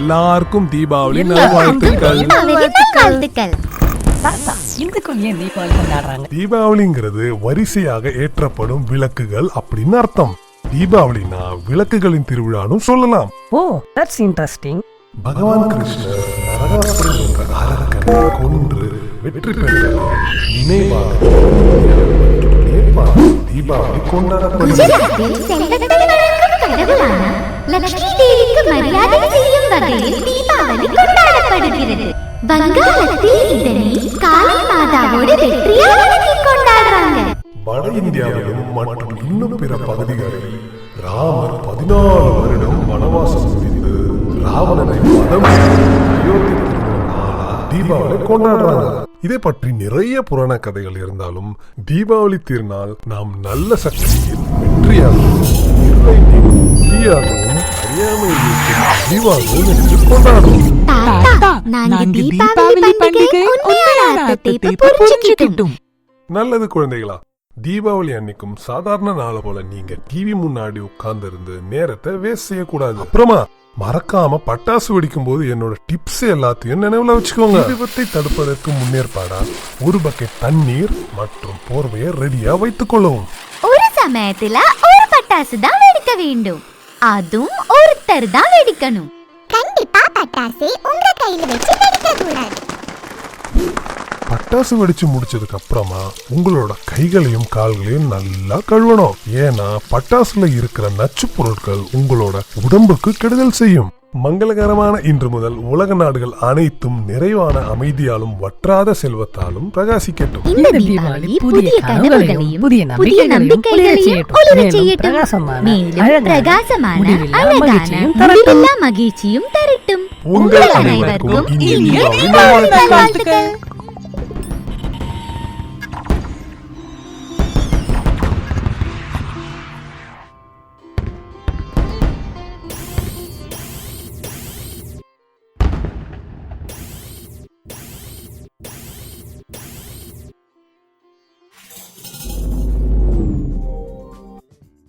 எல்லாருக்கும் தீபாவளி நல்வாழ்த்துக்கள். தீபாவளிங்கிறது வரிசையாக ஏற்றப்படும் விளக்குகள் அப்படின்னு அர்த்தம். தீபாவளினா விளக்குகளின் திருவிழான்னு சொல்லலாம். ஓ தட்ஸ் இன்ட்ரெஸ்டிங் பகவான் கிருஷ்ணர் நரகாசுரன் என்ற அரக்கனை கொன்று வெற்றி பெற்ற நினைவாக நேபாள தீபாவளி கொண்டாடப்படுகிறது. வங்காளத்தில் இதனை காளி கொண்டாடுறாங்க வட இந்தியாவிலும் மற்றும் இன்னும் பிற பகுதிகளில் ராமர் பதினாலு வருடம் வனவாசம் முடிந்து ராவணனை வதம் அயோத்தி தீபாவளி கொண்டாடுறாங்க. இதை பற்றி நிறைய புராண கதைகள் இருந்தாலும் தீபாவளி திருநாள் நாம் நல்ல சக்தியில் வெற்றியாகவும் இருளை என்று தீபாவளி பண்டிகை இப்ப புரிஞ்சுக்கிட்டோம். நல்லது குழந்தைகளா தீபாவளி அன்னைக்கும் சாதாரண நாள போல நீங்க டிவி முன்னாடி உட்கார்ந்து இருந்து நேரத்தை வேஸ்ட் செய்யக்கூடாது. அப்புறமா மறக்காம பட்டாசு வெடிக்கும் போது என்னோட டிப்ஸ் எல்லாத்தையும் நினைவுல வச்சுக்கோங்க. விபத்தை தடுப்பதற்கு முன்னேற்பாடா ஒரு பக்கெட் தண்ணீர் மற்றும் போர்வையை ரெடியா வைத்துக் கொள்ளவும் ஒரு சமயத்துல ஒரு பட்டாசு தான் வெடிக்க வேண்டும். அதுவும் ஒருத்தர் தான் வெடிக்கணும். கண்டிப்பா பட்டாசு உங்க கையில வச்சு வெடிக்க கூடாது. பட்டாசு வெடிச்சு முடிச்சதுக்கு அப்புறமா உங்களோட கைகளையும் கால்களையும் நல்லா கழுவணும். ஏன்னா பட்டாசுல இருக்கிற நச்சு பொருட்கள் உங்களோட உடம்புக்கு கெடுதல் செய்யும். மங்களகரமான இன்று முதல் உலக நாடுகள் அனைத்தும் நிறைவான அமைதியாலும் வற்றாத செல்வத்தாலும் பிரகாசிக்கட்டும். இந்த தீபாவளி புதிய கனவுகளையும் புதிய நம்பிக்கைகளையும் மகிழ்ச்சியும் தரட்டும். உங்கள் அனைவருக்கும்